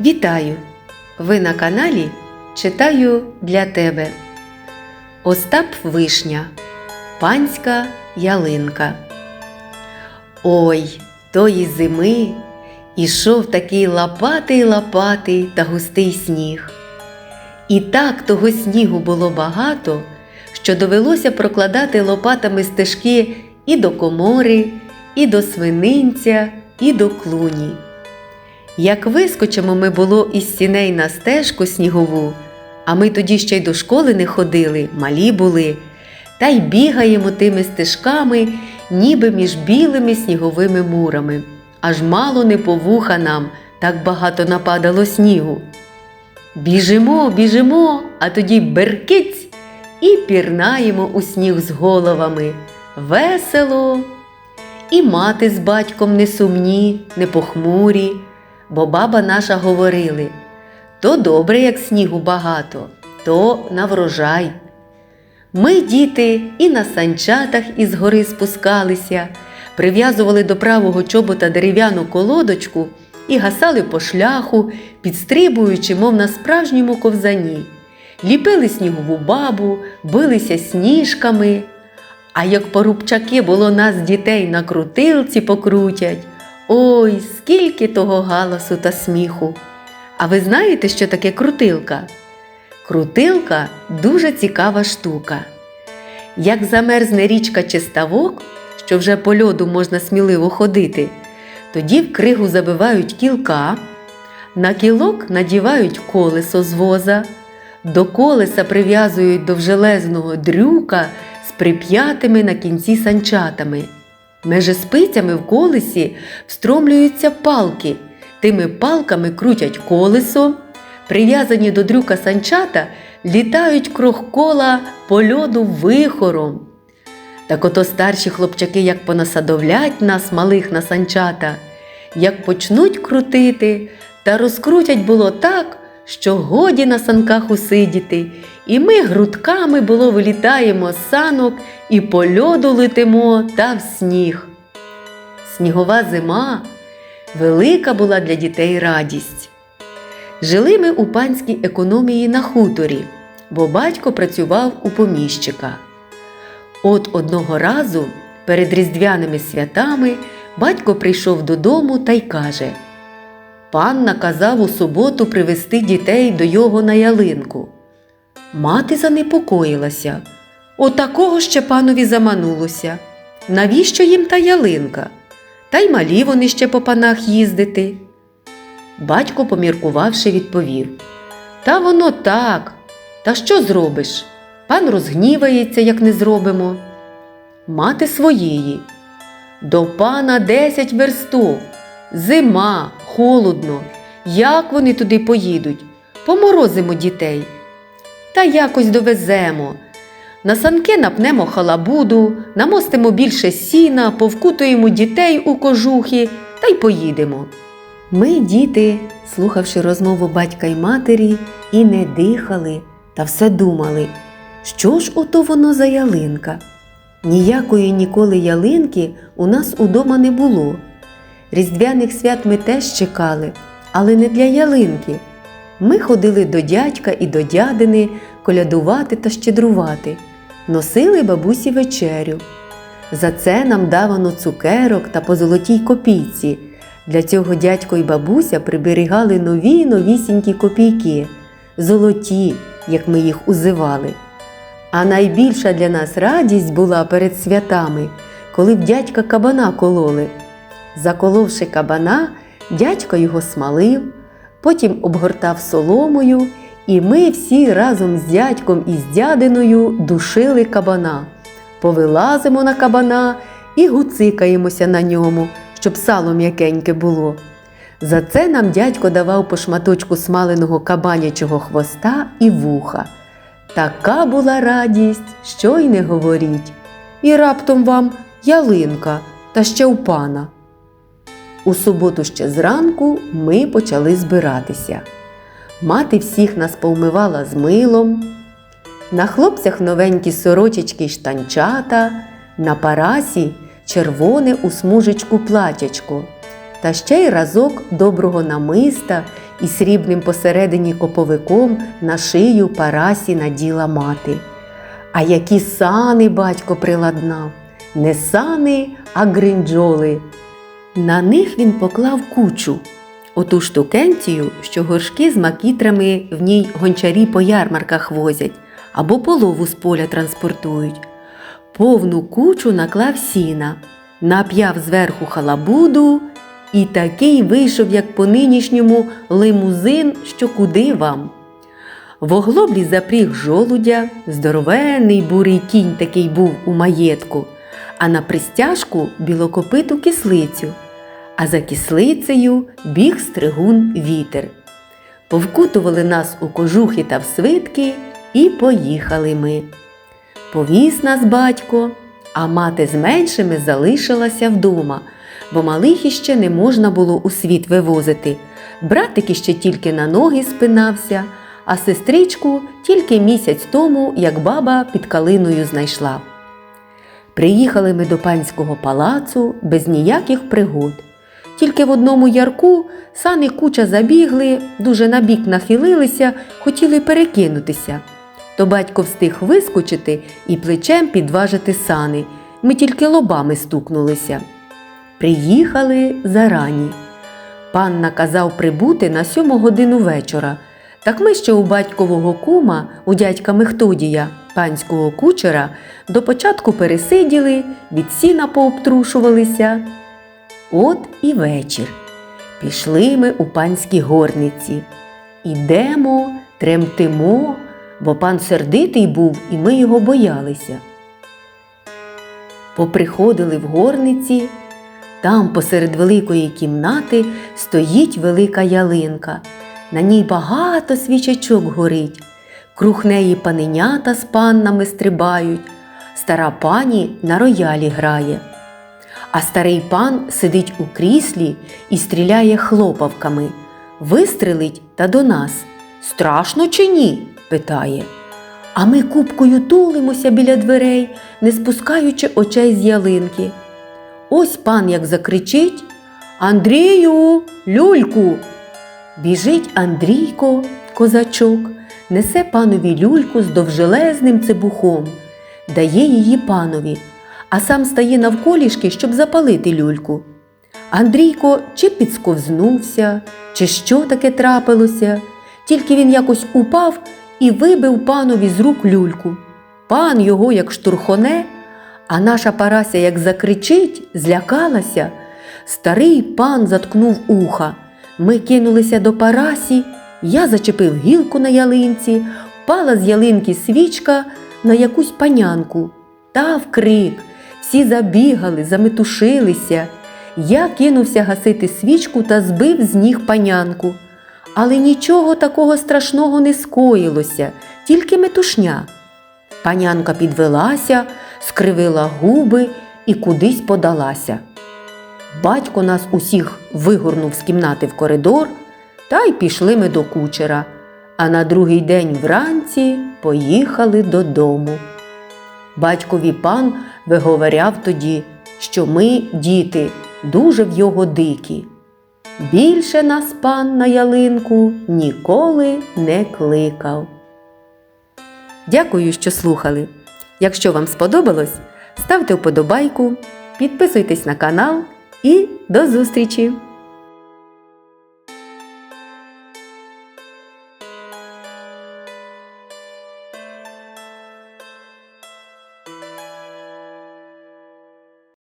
Вітаю! Ви на каналі Читаю для тебе. Остап Вишня. Панська ялинка. Ой, тої зими ішов такий лопатий лопатий та густий сніг. І так того снігу було багато, що довелося прокладати лопатами стежки і до комори, і до свининця, і до клуні. Як вискочимо ми було із сіней на стежку снігову, а ми тоді ще й до школи не ходили, малі були, та й бігаємо тими стежками, ніби між білими сніговими мурами. Аж мало не по вуха нам, так багато нападало снігу. Біжимо, біжимо, а тоді беркиць і пірнаємо у сніг з головами. Весело. І мати з батьком не сумні, не похмурі, бо баба наша говорили то добре, як снігу багато, то на врожай. Ми, діти, і на санчатах із гори спускалися, прив'язували до правого чобота дерев'яну колодочку і гасали по шляху, підстрибуючи, мов на справжньому ковзані, ліпили снігову бабу, билися сніжками. А як порубчаки було нас дітей на крутилці покрутять, ой, скільки того галасу та сміху. А ви знаєте, що таке крутилка? Крутилка дуже цікава штука. Як замерзне річка чи ставок, що вже по льоду можна сміливо ходити, тоді в кригу забивають кілка, на кілок надівають колесо з воза, до колеса прив'язують довжелезного дрюка з прип'ятими на кінці санчатами. Межи спицями в колесі встромлюються палки. Тими палками крутять колесо, прив'язані до дрюка санчата, літають круг кола по льоду вихором. Так ото старші хлопчаки як понасадовлять нас, малих на санчата, як почнуть крутити, та розкрутять було так, що годі на санках усидіти, і ми грудками було вилітаємо з санок і по льоду летимо та в сніг. Снігова зима велика була для дітей радість. Жили ми у панській економії на хуторі, бо батько працював у поміщика. От одного разу перед різдвяними святами батько прийшов додому та й каже: Пан наказав у суботу привезти дітей до його на ялинку. Мати занепокоїлася. Отакого ще панові заманулося. Навіщо їм та ялинка? Та й малі вони ще по панах їздити. Батько, поміркувавши, відповів Та воно так. Та що зробиш? Пан розгнівається, як не зробимо. Мати своєї. До пана десять верстов. Зима, холодно. Як вони туди поїдуть? Поморозимо дітей. Та якось довеземо. На санки напнемо халабуду, намостимо більше сіна, повкутуємо дітей у кожухи та й поїдемо. Ми, діти, слухавши розмову батька й матері, і не дихали та все думали, що ж ото воно за ялинка? Ніякої ніколи ялинки у нас удома не було. Різдвяних свят ми теж чекали, але не для ялинки. Ми ходили до дядька і до дядини колядувати та щедрувати, носили бабусі вечерю. За це нам давано цукерок та по золотій копійці. Для цього дядько і бабуся приберігали нові новісінькі копійки, золоті, як ми їх узивали. А найбільша для нас радість була перед святами, коли в дядька кабана кололи. Заколовши кабана, дядько його смалив, потім обгортав соломою, і ми всі разом з дядьком і з дядиною душили кабана. Повилазимо на кабана і гуцикаємося на ньому, щоб сало м'якеньке було. За це нам дядько давав по шматочку смаленого кабанячого хвоста і вуха. Така була радість, що й не говоріть. І раптом вам ялинка та ще у пана. У суботу ще зранку ми почали збиратися. Мати всіх нас повмивала з милом. На хлопцях новенькі сорочечки й штанчата, на парасі червоне у смужечку платячко, та ще й разок доброго намиста і срібним посередині коповиком на шию Парасі наділа мати. А які сани батько приладнав, не сани, а гринджоли. На них він поклав кучу, оту штукенцію, що горшки з макітрами в ній гончарі по ярмарках возять або полову з поля транспортують. Повну кучу наклав сіна, нап'яв зверху халабуду і такий вийшов, як по нинішньому лимузин, що куди вам. В оглоблі запріг жолудя, здоровенний бурий кінь такий був у маєтку, а на пристяжку білокопиту кислицю, а за кислицею біг стригун вітер. Повкутували нас у кожухи та в свитки, і поїхали ми. Повіз нас батько, а мати з меншими залишилася вдома, бо малих іще не можна було у світ вивозити. Братик іще тільки на ноги спинався, а сестричку тільки місяць тому, як баба під калиною знайшла. Приїхали ми до панського палацу без ніяких пригод. Тільки в одному ярку сани куча забігли, дуже набік нахилилися, хотіли перекинутися. То батько встиг вискочити і плечем підважити сани. Ми тільки лобами стукнулися. Приїхали зарані. Пан наказав прибути на сьому годину вечора. Так ми ще у батькового кума, у дядька Мехтодія, панського кучера, до початку пересиділи, від сіна пообтрушувалися. От і вечір. Пішли ми у панські горниці. Ідемо, тремтимо, бо пан сердитий був, і ми його боялися. Поприходили в горниці, там посеред великої кімнати стоїть велика ялинка. На ній багато свічечок горить. Круг неї паненята з паннами стрибають, стара пані на роялі грає. А старий пан сидить у кріслі і стріляє хлопавками. Вистрелить та до нас. Страшно чи ні? питає. А ми купкою тулимося біля дверей, не спускаючи очей з ялинки. Ось пан як закричить Андрію, люльку. Біжить Андрійко, козачок, несе панові люльку з довжелезним цибухом, дає її панові, а сам стає навколішки, щоб запалити люльку. Андрійко чи підсковзнувся, чи що таке трапилося, тільки він якось упав і вибив панові з рук люльку. Пан його як штурхоне, а наша Парася як закричить, злякалася. Старий пан заткнув уха. Ми кинулися до Парасі, я зачепив гілку на ялинці, впала з ялинки свічка на якусь панянку. Та вкрик. Всі забігали, заметушилися. Я кинувся гасити свічку та збив з ніг панянку. Але нічого такого страшного не скоїлося, тільки метушня. Панянка підвелася, скривила губи і кудись подалася. Батько нас усіх вигорнув з кімнати в коридор, та й пішли ми до кучера, а на другий день вранці поїхали додому. Батькові пан виговоряв тоді, що ми, діти, дуже в його дикі. Більше нас пан на ялинку ніколи не кликав. Дякую, що слухали. Якщо вам сподобалось, ставте вподобайку, підписуйтесь на канал і до зустрічі!